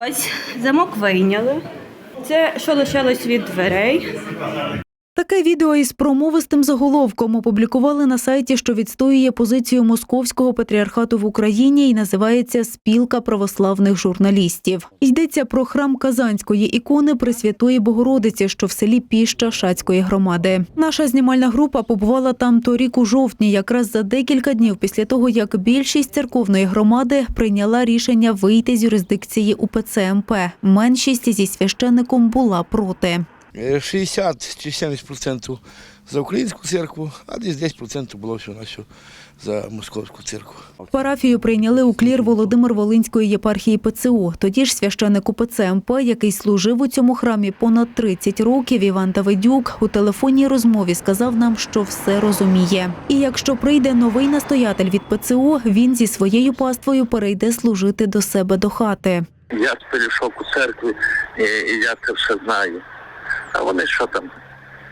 Ось замок вийняли. Це що лишилось від дверей. Таке відео із промовистим заголовком опублікували на сайті, що відстоює позицію московського патріархату в Україні і називається Спілка православних журналістів. Йдеться про храм Казанської ікони Пресвятої Богородиці, що в селі Піща Шацької громади. Наша знімальна група побувала там торік у жовтні, якраз за декілька днів після того, як більшість церковної громади прийняла рішення вийти з юрисдикції УПЦ МП. Меншість зі священником була проти. Е, 60 чи 70% за українську церкву, а десь 10% було всього на все за московську церкву. Парафію прийняли у клір Володимир Волинської єпархії ПЦУ. Тоді ж священник УПЦ МП, який служив у цьому храмі понад 30 років, Іван Давидюк, у телефонній розмові сказав нам, що все розуміє. І якщо прийде новий настоятель від ПЦУ, він зі своєю паствою перейде служити до себе до хати. Я перейшов у церкві, і, і я це все знаю. А вони що там?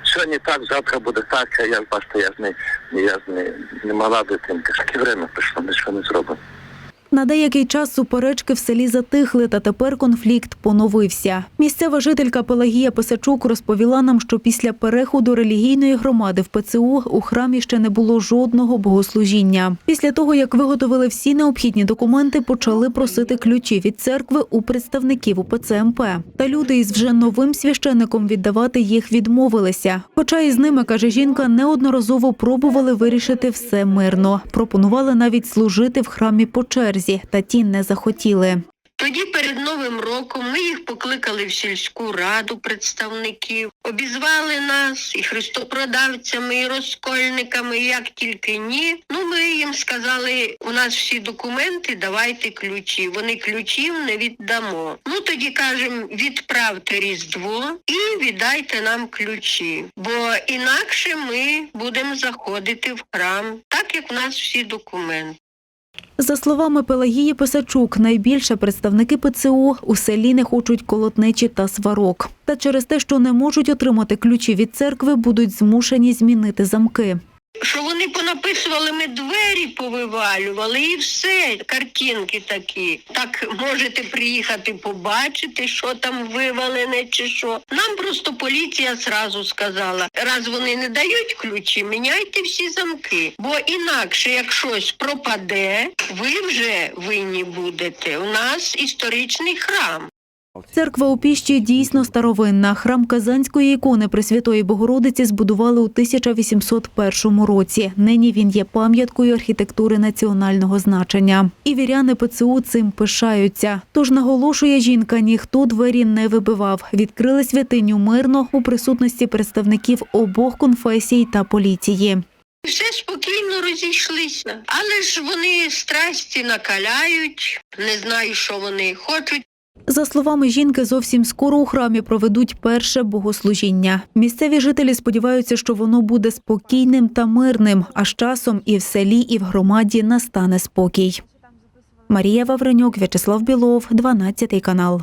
Сьогодні так, завтра буде так, а я бачите, я ж не, я ж не, не мала дитинка. Таке время пішло, нічого не зробимо. На деякий час суперечки в селі затихли, та тепер конфлікт поновився. Місцева жителька Пелагія Писачук розповіла нам, що після переходу релігійної громади в ПЦУ у храмі ще не було жодного богослужіння. Після того, як виготовили всі необхідні документи, почали просити ключі від церкви у представників УПЦ МП. Та люди із вже новим священником віддавати їх відмовилися. Хоча із ними, каже жінка, неодноразово пробували вирішити все мирно. Пропонували навіть служити в храмі по черзі, та ті не захотіли. Тоді перед Новим роком ми їх покликали в сільську раду представників, обізвали нас і христопродавцями, і розкольниками, як тільки ні. Ну ми їм сказали, у нас всі документи, давайте ключі. Вони ключів не віддамо. Ну тоді кажемо, відправте різдво і віддайте нам ключі, бо інакше ми будемо заходити в храм, так як у нас всі документи. За словами Пелагії Писачук, найбільше представники ПЦУ у селі не хочуть колотнечі та сварок. Та через те, що не можуть отримати ключі від церкви, будуть змушені змінити замки. Що вони понаписували, ми двері повивалювали і все, картинки такі. Так можете приїхати побачити, що там вивалене чи що. Нам просто поліція зразу сказала, раз вони не дають ключі, міняйте всі замки. Бо інакше, як щось пропаде, ви вже винні будете. У нас історичний храм. Церква у піщі дійсно старовинна. Храм Казанської ікони Пресвятої Богородиці збудували у 1801 році. Нині він є пам'яткою архітектури національного значення. І віряни ПЦУ цим пишаються. Тож наголошує жінка, ніхто двері не вибивав. Відкрили святиню мирно у присутності представників обох конфесій та поліції. Все спокійно розійшлися. Але ж вони страсті накаляють, не знаю, що вони хочуть. За словами жінки, зовсім скоро у храмі проведуть перше богослужіння. Місцеві жителі сподіваються, що воно буде спокійним та мирним, а з часом і в селі, і в громаді настане спокій. Марія Вавренюк, В'ячеслав Білов, 12 канал.